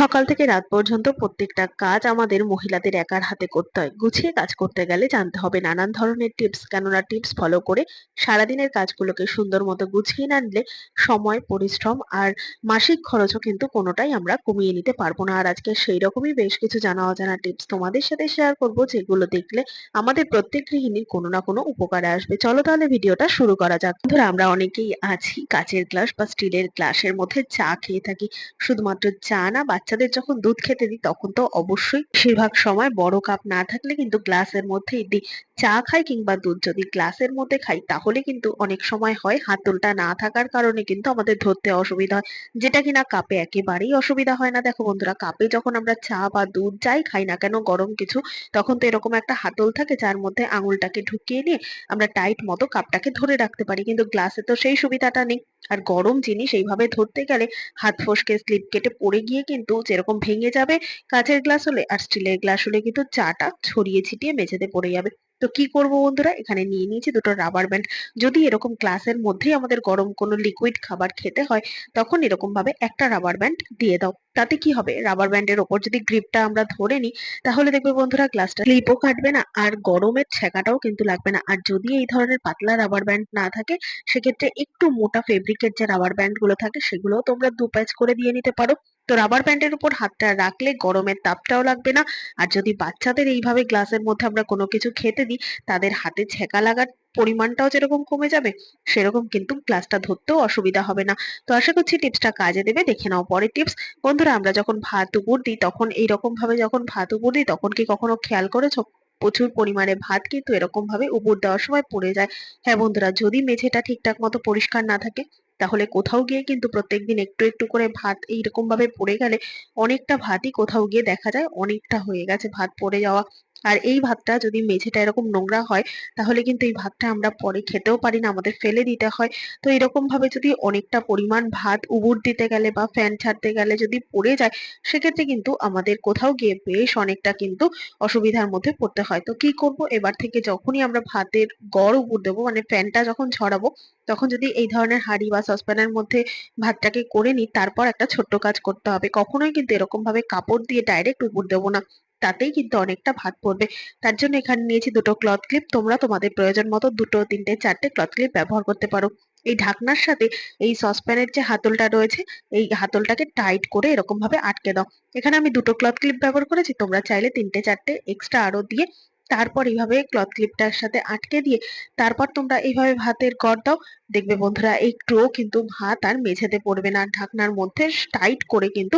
সকাল থেকে রাত পর্যন্ত প্রত্যেকটা কাজ আমাদের মহিলাদের একার হাতে করতে হয়। গুছিয়ে কাজ করতে গেলে জানতে হবে নানান ধরনের টিপস। কেননা টিপস ফলো করে সারাদিনের কাজগুলোকে সুন্দর মতো গুছিয়ে না নিলে সময়, পরিশ্রম আর মাসিক খরচও কিন্তু কোনোটাই আমরা কমিয়ে নিতে পারব না। আর আজকে সেই রকমই বেশ কিছু জানা অজানা টিপস তোমাদের সাথে শেয়ার করব, যেগুলো দেখলে আমাদের প্রত্যেক গৃহিণীর কোনো না কোনো উপকারে আসবে। চলো তাহলে ভিডিওটা শুরু করা যাক। ধরো আমরা অনেকেই আছি কাচের গ্লাস বা স্টিলের গ্লাসের মধ্যে চা খেয়ে থাকি। শুধুমাত্র চা না বাচ্চাদের যখন দুধ খেতে দিই, তখন তো অবশ্যই বেশিরভাগ সময় বড় কাপ না থাকলে কিন্তু গ্লাসের মধ্যেই দিই চা খাই কিংবা দুধ যদি গ্লাসের মধ্যে খাই, তাহলে কিন্তু অনেক সময় হয় হাতলটা না থাকার কারণে কিন্তু আমাদের ধরতে অসুবিধা হয়। যেটা কিনা কাপে একেবারেই অসুবিধা হয় না। দেখো বন্ধুরা, কাপে যখন আমরা চা বা দুধ যাই, খাই না কেন গরম কিছু, তখন তো এরকম একটা হাতল থাকে যার মধ্যে আঙুলটাকে ঢুকিয়ে নিয়ে আমরা টাইট মতো কাপটাকে ধরে রাখতে পারি। কিন্তু গ্লাসে তো সেই সুবিধাটা নেই। আর গরম জিনিস এইভাবে ধরতে গেলে হাত ফসকে স্লিপ কেটে পড়ে গিয়ে কিন্তু যেরকম ভেঙে যাবে কাঁচের গ্লাস হলে, আর স্টিলের গ্লাস হলে কিন্তু চাটা ছড়িয়ে ছিটিয়ে মেঝেতে পড়ে যাবে। তো কি করব বন্ধুরা? এখানে নিয়ে নিয়েছি দুটো রাবার ব্যান্ড যদি এরকম গ্লাসের মধ্যেই আমাদের গরম কোনো লিকুইড খাবার খেতে হয়, তখন এরকম ভাবে একটা রাবার ব্যান্ড দিয়ে দাও। তাতে কি হবে? রাবার ব্যান্ডের ওপর যদি গ্রিপটা আমরা ধরে নিই, তাহলে দেখবে বন্ধুরা গ্লাসটা স্লিপও কাটবে না, আর গরমের ছেঁকাটাও কিন্তু লাগবে না। আর যদি এই ধরনের পাতলা রাবার ব্যান্ড না থাকে, সেক্ষেত্রে একটু মোটা ফেব্রিকের যে রাবার ব্যান্ডগুলো থাকে, সেগুলোও তোমরা দু প্যাচ করে দিয়ে নিতে পারো। তো রাবার ব্যান্ডের উপর হাতটা রাখলে গরমের তাপটাও লাগবে না। আর যদি বাচ্চাদের এইভাবে গ্লাসের মধ্যে আমরা কোনো কিছু খেতে দিই, তাদের হাতে ছেঁকা লাগার পরিমাণটাও যেরকম কমে যাবে, সেরকম কিন্তু গ্লাসটা ধরতেও অসুবিধা হবে না। তো আশা করছি টিপসটা কাজে দেবে, দেখে নাও পরের টিপস বন্ধুরা, আমরা যখন ভাত উপর দিই, তখন এইরকম ভাবে যখন ভাত উপর দিই, তখন কি কখনো খেয়াল করেছ? প্রচুর পরিমাণে ভাত কিন্তু এরকম ভাবে উপর দেওয়ার সময় পড়ে যায়। হ্যাঁ বন্ধুরা, যদি মেঝেটা ঠিকঠাক মতো পরিষ্কার না থাকে তাহলে কোথাও গিয়ে কিন্তু প্রত্যেকদিন একটু একটু করে ভাত এইরকম ভাবে পড়ে গেলে অনেকটা ভাতই কোথাও গিয়ে দেখা যায়, অনেকটা হয়ে গেছে ভাত পড়ে যাওয়া। আর এই ভাতটা যদি মেঝেটা এরকম নোংরা হয়, তাহলে কিন্তু এই ভাতটা আমরা পরে খেতেও পারি না, আমাদের ফেলে দিতে হয়। তো এরকম ভাবে যদি অনেকটা পরিমাণ ভাত উবুর দিতে গেলে বা ফ্যান ছাড়তে গেলে যদি পড়ে যায়, সেক্ষেত্রে কিন্তু আমাদের কোথাও গিয়ে বেশ অনেকটা কিন্তু অসুবিধার মধ্যে পড়তে হয়। তো কি করব? এবার থেকে যখনই আমরা ভাতের গড় উপর দেবো মানে ফ্যানটা যখন ছড়াবো তখন যদি এই ধরনের হাঁড়ি বা সসপ্যানের মধ্যে ভাতটাকে করে নিই, তারপর একটা ছোট্ট কাজ করতে হবে। কখনোই কিন্তু এরকম ভাবে কাপড় দিয়ে ডাইরেক্ট উপর দেবো না। তাতেই কিন্তু অনেকটা ভাত পড়বে। তার জন্য এখানে নিয়েছি দুটো ক্লথ ক্লিপ তোমরা তোমাদের প্রয়োজন মতো দুটো, তিনটে, চারটে ক্লথ ক্লিপ ব্যবহার করতে পারো। এই ঢাকনার সাথে এই সসপ্যানের যে হাতলটা রয়েছে, এই হাতলটাকে টাইট করে এরকম ভাবে আটকে দাও। এখানে আমি দুটো ক্লথ ক্লিপ ব্যবহার করেছি। তোমরা চাইলে তিনটে, চারটে এক্সট্রা আরও দিয়ে তারপর এইভাবে ক্লথ ক্লিপটার সাথে আটকে দিয়ে তারপর তোমরা এইভাবে ভাতের গড় দাও। দেখবে বন্ধুরা একটুও কিন্তু ভাত আর মেঝেতে পড়বে না ঢাকনার মধ্যে টাইট করে কিন্তু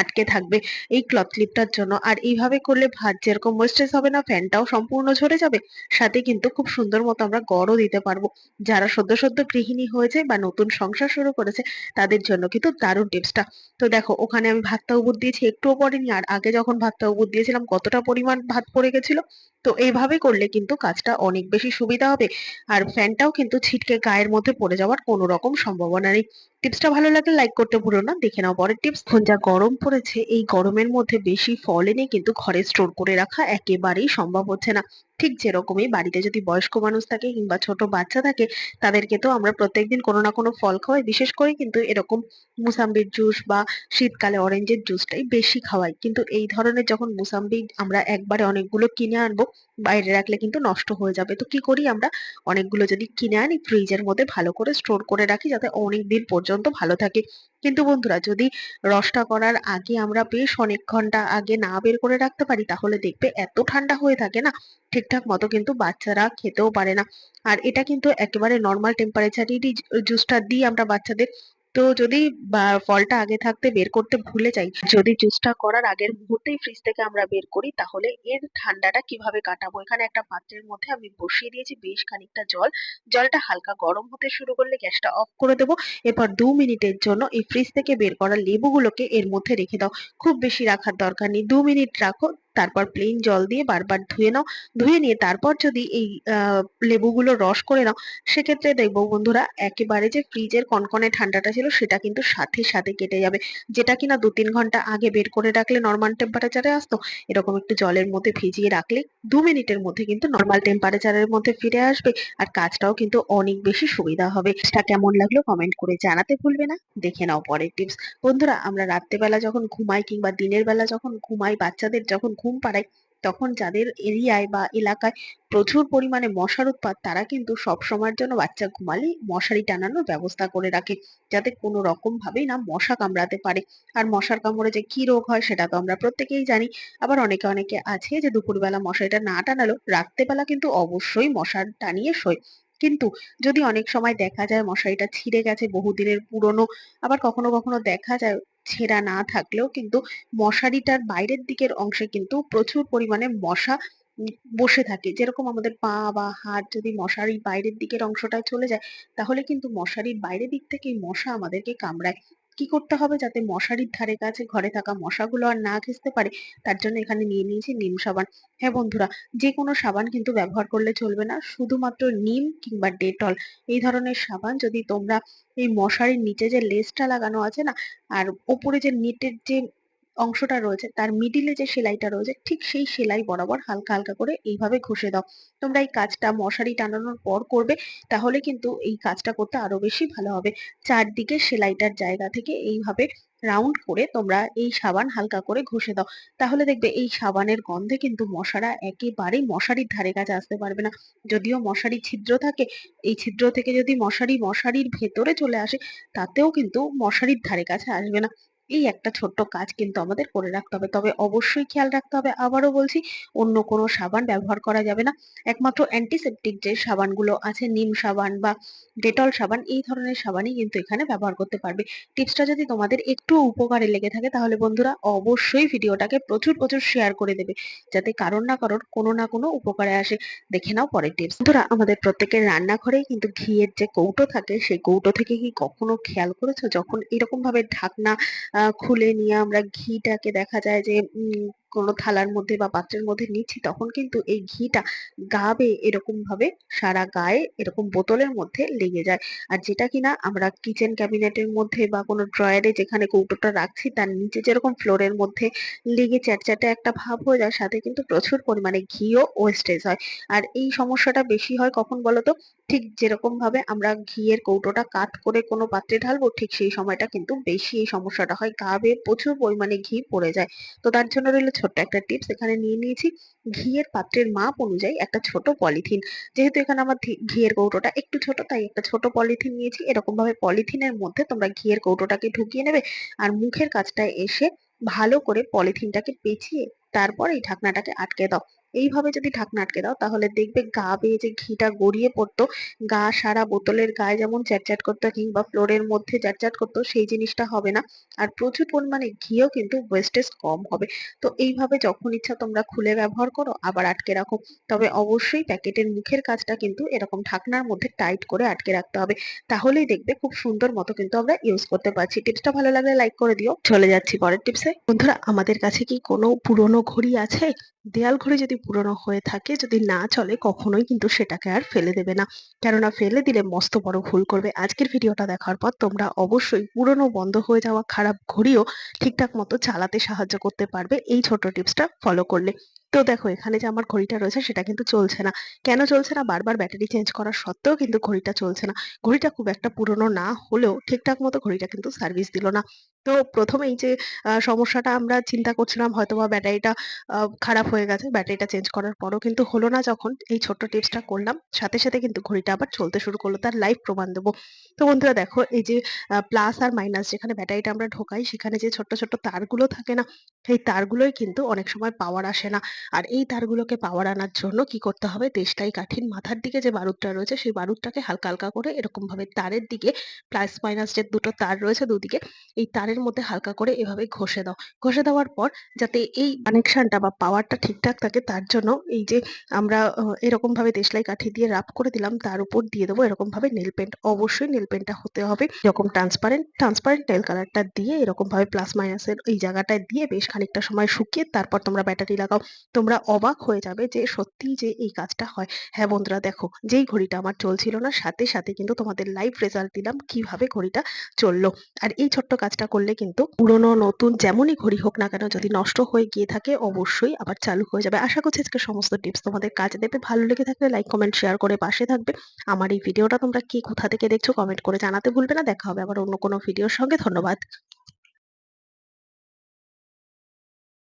আটকে থাকবে এই ক্লথ ক্লিপটার জন্য। আর এইভাবে করলে ভাত যেরকম ওয়েস্টেজ হবে না ফ্যানটাও সম্পূর্ণ ঝরে যাবে। সাথে কিন্তু খুব সুন্দর মতো আমরা গড়ও দিতে পারব। যারা সদ্য সদ্য গৃহিণী হয়েছে বা নতুন সংসার শুরু করেছে, তাদের জন্য কিন্তু দারুণ টিপসটা তো দেখো, ওখানে আমি ভাতটা উবুর দিয়েছি, একটুও পড়েনি। আর আগে যখন ভাতটা উবুর দিয়েছিলাম, কতটা পরিমাণ ভাত পড়ে গেছিল, তো এইভাবে করলে কিন্তু কাজটা অনেক বেশি সুবিধা হবে। আর ফ্যানটাও কিন্তু ছিটকে গায়ের মধ্যে পড়ে যাওয়ার কোনো রকম সম্ভাবনা নেই। টিপসটা ভালো লাগলে লাইক করতে ভুলো না। দেখে নাও পরের টিপস। এখন যা গরম পড়েছে, এই গরমের মধ্যে বেশি ফল এনে কিন্তু ঘরে স্টোর করে রাখা একেবারেই সম্ভব হচ্ছে না। ঠিক যেরকমই বাড়িতে যদি বয়স্ক মানুষ থাকে কিংবা ছোট বাচ্চা থাকে, তাদেরকে তো আমরা প্রত্যেকদিন কোনো না কোনো ফল খাওয়াই। বিশেষ করে কিন্তু এরকম মুসাম্বির জুস বা শীতকালে অরেঞ্জের জুসটাই বেশি খাওয়াই। কিন্তু এই ধরনের যখন মুসাম্বি আমরা একবারে অনেকগুলো কিনে আনব, বাইরে রাখলে কিন্তু নষ্ট হয়ে যাবে। তো কি করি আমরা? অনেকগুলো যদি কিনে আনি ফ্রিজের মধ্যে ভালো করে স্টোর করে রাখি যাতে অনেক দিন পর্যন্ত ভালো থাকে। কিন্তু বন্ধুরা যদি রসটা করার আগে আমরা বেশ অনেক ঘণ্টা আগে না বের করে রাখতে পারি, তাহলে দেখবে এত ঠান্ডা হয়ে থাকে না, ঠিকঠাক মতো কিন্তু বাচ্চারা খেতেও পারে না। আর এটা কিন্তু একেবারে নর্মাল টেম্পারেচারেরই জুসটা দিই আমরা বাচ্চাদের তো যদি ফলটা আগে থাকতে বের করতে ভুলে যাই, যদি জুসটা করার আগের মুহূর্তেই ফ্রিজ থেকে আমরা বের করি, তাহলে এর ঠান্ডাটা কীভাবে কাটাবো? এখানে একটা পাত্রের মধ্যে আমি বসিয়ে দিয়েছি বেশ খানিকটা জল। জলটা হালকা গরম হতে শুরু করলে গ্যাসটা অফ করে দেবো। এরপর দু মিনিটের জন্য এই ফ্রিজ থেকে বের করা লেবুগুলোকে এর মধ্যে রেখে দাও। খুব বেশি রাখার দরকার নেই। দু মিনিট রাখো। তারপর প্লেন জল দিয়ে বারবার ধুয়ে নাও। ধুয়ে নিয়ে তারপর যদি এই লেবুগুলো রস করে নাও, সেক্ষেত্রে দেখব বন্ধুরা, একেবারে যে ফ্রিজের কনকনে ঠান্ডাটা ছিল, সেটা কিন্তু সাথে সাথে কেটে যাবে। যেটা কিনা দু তিন ঘণ্টা আগে বের করে রাখলে নর্মাল টেম্পারেচারে আসতো, এরকম একটু জলের মধ্যে ভিজিয়ে রাখলে দু মিনিটের মধ্যে কিন্তু নর্মাল টেম্পারেচারের মধ্যে ফিরে আসবে, আর কাজটাও কিন্তু অনেক বেশি সুবিধা হবে। সেটা কেমন লাগল কমেন্ট করে জানাতে ভুলবে না, দেখে নাও পরের টিপস বন্ধুরা, আমরা রাত্রেবেলা যখন ঘুমাই কিংবা দিনের বেলা যখন ঘুমাই, বাচ্চাদের যখন ঘুম পাড়ায় তখন যাদের এরিয়ায় বা এলাকায় প্রচুর পরিমাণে মশার উৎপাত, তারা কিন্তু সব সময়ের জন্য বাচ্চা ঘুমালে মশারি টানানোর ব্যবস্থা করে রাখে, যাতে কোনো রকম ভাবেই না মশা কামড়াতে পারে। আর মশার কামড়ে যে কি রোগ হয় সেটা তো আমরা প্রত্যেকেই জানি। আবার অনেকে অনেকে আছে যে দুপুরবেলা মশারিটা না টানালো রাত্রেবেলা কিন্তু অবশ্যই মশার টানিয়ে শোয়। কিন্তু যদি অনেক সময় দেখা যায় মশারিটা ছিঁড়ে গেছে বহুদিনের পুরনো, আবার কখনো কখনো দেখা যায় ছেঁড়া না থাকলেও কিন্তু মশারিটার বাইরের দিকের অংশে কিন্তু প্রচুর পরিমাণে মশা বসে থাকে। যেরকম আমাদের পা বা হাত যদি মশারির বাইরের দিকের অংশটায় চলে যায়, তাহলে কিন্তু মশারির বাইরের দিক থেকেই মশা আমাদেরকে কামড়ায়। কি করতে হবে যাতে মশারির ধারে কাছে ঘরে থাকা মশাগুলো আর না ঘেঁচতে পারে, তার জন্য এখানে নিয়ে নিয়েছি নিম সাবান। হ্যাঁ বন্ধুরা যে কোনো সাবান কিন্তু ব্যবহার করলে চলবে না, শুধুমাত্র নিম কিংবা ডেটল। এই ধরনের সাবান যদি তোমরা এই মশারির নিচে যে লেসটা লাগানো আছে না, আর ওপরে যে নেটের যে অংশটা রয়েছে, তার মিডিলে যে সেলাইটা রয়েছে, ঠিক সেই সেলাই বরাবর হালকা হালকা করে এইভাবে ঘষে দাও। তোমরা এই কাজটা মশারি টানানোর পর করবে, তাহলে কিন্তু এই কাজটা করতে আরও বেশি ভালো হবে। চারদিকে সেলাইটার জায়গা থেকে এইভাবে রাউন্ড করে তোমরা এই সাবান হালকা করে ঘষে দাও। তাহলে দেখবে এই সাবানের গন্ধে কিন্তু মশারা একেবারে মশারির ধারে কাছে আসতে পারবে না। যদিও মশারি ছিদ্র থাকে, এই ছিদ্র থেকে যদি মশারি মশারির ভেতরে চলে আসে, তাতেও কিন্তু মশারির ধারে কাছে আসবে না। এই একটা ছোট্ট কাজ কিন্তু আমাদের করে রাখতে হবে। তবে অবশ্যই খেয়াল রাখতে হবে। আবারও বলছি, অন্য কোনো সাবান ব্যবহার করা যাবে না। একমাত্র অ্যান্টিসেপটিক যে সাবানগুলো আছে, নিম সাবান বা ডেটল সাবান, এই ধরনের সাবানই কিন্তু এখানে ব্যবহার করতে পারবে। টিপসটা যদি তোমাদের একটু উপকারে লেগে থাকে, তাহলে বন্ধুরা অবশ্যই ভিডিওটাকে প্রচুর প্রচুর শেয়ার করে দেবে। যাতে কারোর না কারোর কোনো না কোনো উপকারে আসে। দেখে নাও পরের টিপস বন্ধুরা, আমাদের প্রত্যেকের রান্নাঘরেই কিন্তু ঘিয়ের যে কৌটো থাকে, সেই কৌটো থেকে কি কখনো খেয়াল করেছ? যখন এরকম ভাবে ঢাকনা খুলে নিয়ে আমরা ঘিটাকে দেখা যায় যে উম কোনো থালার মধ্যে বা পাত্রের মধ্যে নিচ্ছি, তখন কিন্তু এই ঘিটা গা বেয়ে এরকম ভাবে সারা গায়ে এরকম বোতলের মধ্যে লেগে যায়। আর যেটা কিনা আমরা কিচেন ক্যাবিনেটের মধ্যে বা কোনো ড্রয়ারে যেখানে কৌটোটা রাখছি, তার নিচে যেরকম ফ্লোরের মধ্যে লেগে চ্যাটচ্যাটে একটা ভাব হয়ে যায়, সাথে কিন্তু প্রচুর পরিমাণে ঘিও ওয়েস্টেজ হয়। আর এই সমস্যাটা বেশি হয় কখন বলতো? ঠিক যেরকম ভাবে আমরা ঘিয়ের কৌটোটা কাত করে কোনো পাত্রে ঢালবো, ঠিক সেই সময়টা কিন্তু বেশি এই সমস্যাটা হয় গা বেয়ে প্রচুর পরিমাণে ঘি পড়ে যায়। তো তার জন্য রইল ছোট্ট একটা টিপস এখানে নিয়ে নিয়েছি। ঘিয়ের পাত্রের মাপ অনুযায়ী একটা ছোট পলিথিন যেহেতু এখানে আমার ঘিয়ের কৌটোটা একটু ছোট, তাই একটা ছোট পলিথিন নিয়েছি। এরকম ভাবে পলিথিনের মধ্যে তোমরা ঘিয়ের কৌটোটাকে ঢুকিয়ে নেবে আর মুখের কাজটায় এসে ভালো করে পলিথিনটাকে পেঁচিয়ে তারপর এই ঢাকনাটাকে আটকে দাও। এইভাবে যদি ঢাকনা আটকে দাও, তাহলে দেখবে গা বেয়ে যে ঘিটা গড়িয়ে পড়তো, গা সারা বোতলের গায়ে যেমন চ্যাটচ্যাট করতো কিংবা ফ্লোরের মধ্যে চ্যাটচ্যাট করতো, সেই জিনিসটা হবে না। আর প্রচুর পরিমাণে ঘিও কিন্তু ওয়েস্টেজ কম হবে। তো এইভাবে যখন ইচ্ছা তোমরা খুলে ব্যবহার করো, আবার আটকে রাখো। তবে অবশ্যই প্যাকেটের মুখের কাজটা কিন্তু এরকম ঢাকনার মধ্যে টাইট করে আটকে রাখতে হবে। তাহলেই দেখবে খুব সুন্দর মতো কিন্তু আমরা ইউজ করতে পারছি। টিপসটা ভালো লাগলে লাইক করে দিও। চলে যাচ্ছি পরের টিপসে। বন্ধুরা, আমাদের কাছে কি কোনো পুরনো ঘড়ি আছে? দেয়াল ঘড়ি যদি পুরনো হয়ে থাকে, যদি না চলে, কখনোই কিন্তু সেটাকে আর ফেলে দেবে না। কেননা ফেলে দিলে মস্ত বড় ভুল করবে। আজকের ভিডিওটা দেখার পর তোমরা অবশ্যই পুরনো বন্ধ হয়ে যাওয়া খারাপ ঘড়িও ঠিকঠাক মতো চালাতে সাহায্য করতে পারবে। এই ছোট টিপসটা ফলো করলে। তো দেখো, এখানে যে আমার ঘড়িটা রয়েছে সেটা কিন্তু চলছে না। কেন চলছে না? বারবার ব্যাটারি চেঞ্জ করা সত্ত্বেও কিন্তু ঘড়িটা চলছে না। ঘড়িটা খুব একটা পুরনো না হলেও ঠিকঠাক মতো ঘড়িটা কিন্তু সার্ভিস দিল না। তো প্রথমেই যে সমস্যাটা আমরা চিন্তা করছিলাম, হয়তোবা ব্যাটারিটা খারাপ হয়ে গেছে, ব্যাটারিটা চেঞ্জ করার পরও কিন্তু হলো না যখন এই ছোট্ট টিপসটা করলাম। সাথে সাথে কিন্তু ঘড়িটা আবার চলতে শুরু করল, তার লাইভ প্রমাণ দেবো। তো বন্ধুরা দেখো, এই যে প্লাস আর মাইনাস যেখানে ব্যাটারিটা আমরা ঢোকাই, সেখানে যে ছোট্ট ছোট্ট তারগুলো থাকে না সেই তারগুলোই কিন্তু অনেক সময় পাওয়ার আসে না। আর এই তারগুলোকে পাওয়ার আনার জন্য কি করতে হবে? দেশলাই কাঠির মাথার দিকে যে বারুদটা রয়েছে সেই বারুদটাকে হালকা হালকা করে এরকম ভাবে তারের দিকে প্লাস মাইনাস যে দুটো তার রয়েছে দুদিকে এই তারের মধ্যে হালকা করে এভাবে ঘষে দাও। ঘষে দেওয়ার পর যাতে এই কানেকশনটা বা পাওয়ারটা ঠিকঠাক থাকে তার জন্য এই যে আমরা আহ, এরকম ভাবে দেশলাই কাঠি দিয়ে রাব করে দিলাম তার উপর দিয়ে দেবো এরকম ভাবে নেল পেন্ট অবশ্যই নেল পেন্টটা হতে হবে এরকম ট্রান্সপারেন্ট ট্রান্সপারেন্ট নেল কালারটা দিয়ে এরকম ভাবে প্লাস মাইনাসের এই জায়গাটায় দিয়ে বেশ খানিকটা সময় শুকিয়ে তারপর তোমরা ব্যাটারি লাগাও। তোমরা অবাক হয়ে যাবে যে সত্যিই যে এই কাজটা হয়। হ্যাঁ বন্ধুরা, দেখো যেই ঘড়িটা আমার চলছিল না, সাথে সাথে কিন্তু তোমাদের লাইভ রেজাল্ট দিলাম কীভাবে ঘড়িটা চলল। আর এই ছোট্ট কাজটা করলে কিন্তু পুরনো, নতুন যেমনই ঘড়ি হোক না কেন যদি নষ্ট হয়ে গিয়ে থাকে, অবশ্যই আবার চালু হয়ে যাবে। আশা করছি আজকে সমস্ত টিপস তোমাদের কাজে দেবে। ভালো লেগে থাকলে লাইক কমেন্ট শেয়ার করে পাশে থাকবে। আমার এই ভিডিওটা তোমরা কে কোথা থেকে দেখছ কমেন্ট করে জানাতে ভুলবে না। দেখা হবে আবার অন্য কোনো ভিডিওর সঙ্গে। ধন্যবাদ।